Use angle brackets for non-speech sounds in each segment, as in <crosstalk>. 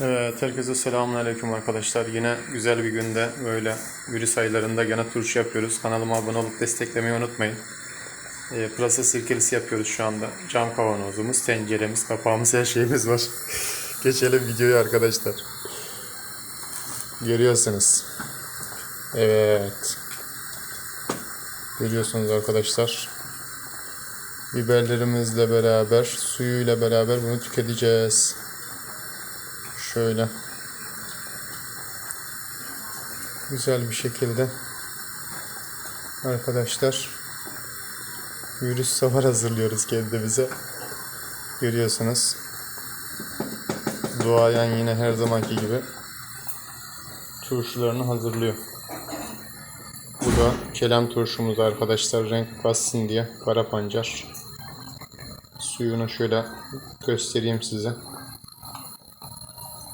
Evet, herkese selamünaleyküm arkadaşlar. Yine güzel bir günde böyle virüs aylarında gene turşu yapıyoruz. Kanalıma abone olup desteklemeyi unutmayın. Ee, pırasa sirkelisi yapıyoruz şu anda. Cam kavanozumuz, tenceremiz, kapağımız, her şeyimiz var. <laughs> Geçelim videoya arkadaşlar. Görüyorsunuz. Evet. Görüyorsunuz arkadaşlar. Biberlerimizle beraber, suyuyla beraber bunu tüketeceğiz. Şöyle. Güzel bir şekilde. Arkadaşlar. Virüs savar hazırlıyoruz kendimize. Görüyorsunuz. Duayen yine her zamanki gibi turşularını hazırlıyor. Bu da kelem turşumuz arkadaşlar renk bassın diye kara pancar. Suyunu şöyle göstereyim size.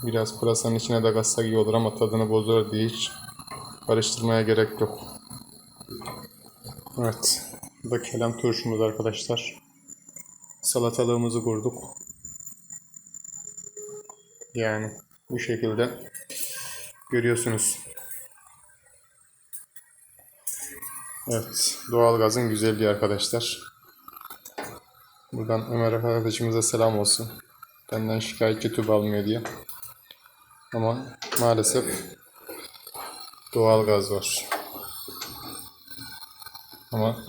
Biraz pırasanın içine de katsak iyi olur ama tadını bozar diye hiç karıştırmaya gerek yok. Evet. Bu da kelem turşumuz arkadaşlar. Salatalığımızı kurduk. Yani bu şekilde görüyorsunuz. Evet. Doğalgazın güzelliği arkadaşlar. Buradan Ömer arkadaşımıza selam olsun. Benden şikayetçi tüp almıyor diye. Ama maalesef doğalgaz var. Ama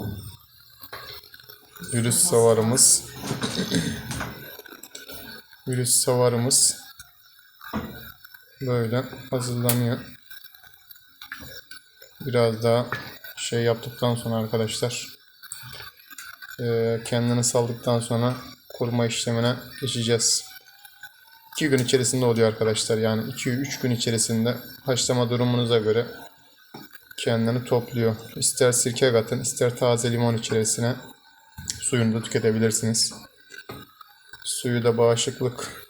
virüs savarımız virüs savarımız böyle hazırlanıyor. Biraz daha şey yaptıktan sonra arkadaşlar kendini saldıktan sonra kurma işlemine geçeceğiz. 2 gün içerisinde oluyor arkadaşlar. Yani 2-3 gün içerisinde haşlama durumunuza göre kendini topluyor. İster sirke katın, ister taze limon içerisine suyunu da tüketebilirsiniz. Suyu da bağışıklık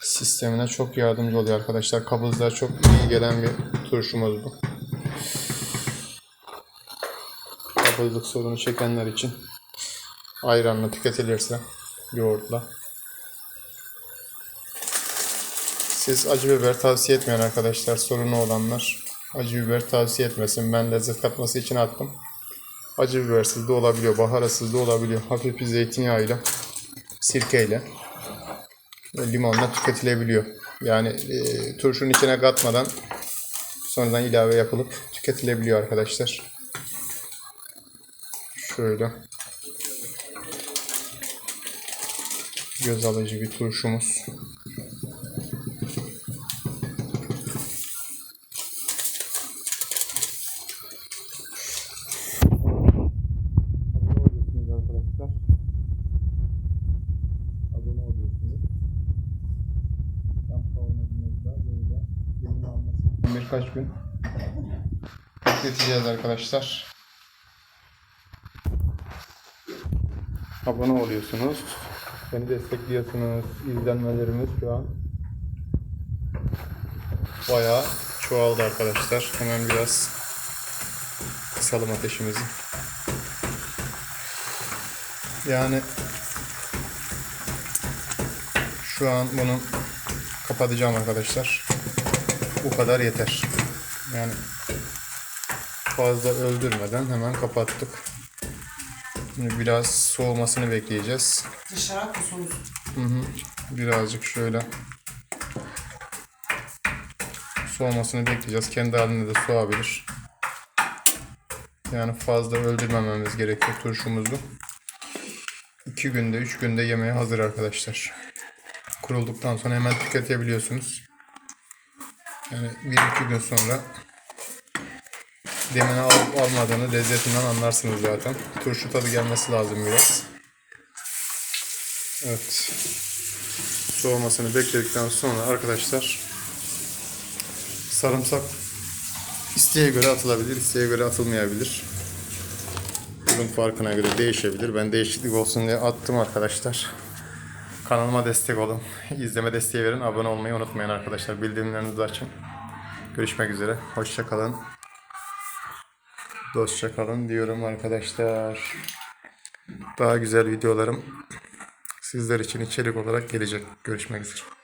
sistemine çok yardımcı oluyor arkadaşlar. Kabızlığa çok iyi gelen bir turşumuz bu. Kabızlık sorunu çekenler için ayranla tüketilirse yoğurtla Siz acı biber tavsiye etmeyen arkadaşlar sorunu olanlar acı biber tavsiye etmesin. Ben lezzet katması için attım. Acı bibersiz de olabiliyor, baharatsız da olabiliyor. Hafif bir zeytinyağıyla, sirkeyle ve limonla tüketilebiliyor. Yani e, turşunun içine katmadan sonradan ilave yapılıp tüketilebiliyor arkadaşlar. Şöyle göz alıcı bir turşumuz. Birkaç gün bekleteceğiz arkadaşlar. Abone oluyorsunuz. Beni destekliyorsunuz. İzlenmelerimiz şu an bayağı çoğaldı arkadaşlar. Hemen biraz kısalım ateşimizi. Yani şu an bunu kapatacağım arkadaşlar. Bu kadar yeter. Yani fazla öldürmeden hemen kapattık. Şimdi biraz soğumasını bekleyeceğiz. Dışarı mı soğuk? Birazcık şöyle soğumasını bekleyeceğiz. Kendi halinde de soğabilir. Yani fazla öldürmememiz gerekiyor turşumuzu. 2 günde 3 günde yemeğe hazır arkadaşlar. Kurulduktan sonra hemen tüketebiliyorsunuz. Yani 1-2 gün sonra demini alıp almadığını lezzetinden anlarsınız zaten. Turşu tadı gelmesi lazım biraz. Evet. Soğumasını bekledikten sonra arkadaşlar sarımsak isteğe göre atılabilir, isteğe göre atılmayabilir. Bunun farkına göre değişebilir. Ben değişiklik olsun diye attım arkadaşlar. Kanalıma destek olun. <laughs> İzleme desteği verin. Abone olmayı unutmayın arkadaşlar. Bildirimlerinizi açın. Görüşmek üzere. Hoşça kalın. Dostça kalın diyorum arkadaşlar. Daha güzel videolarım sizler için içerik olarak gelecek. Görüşmek üzere.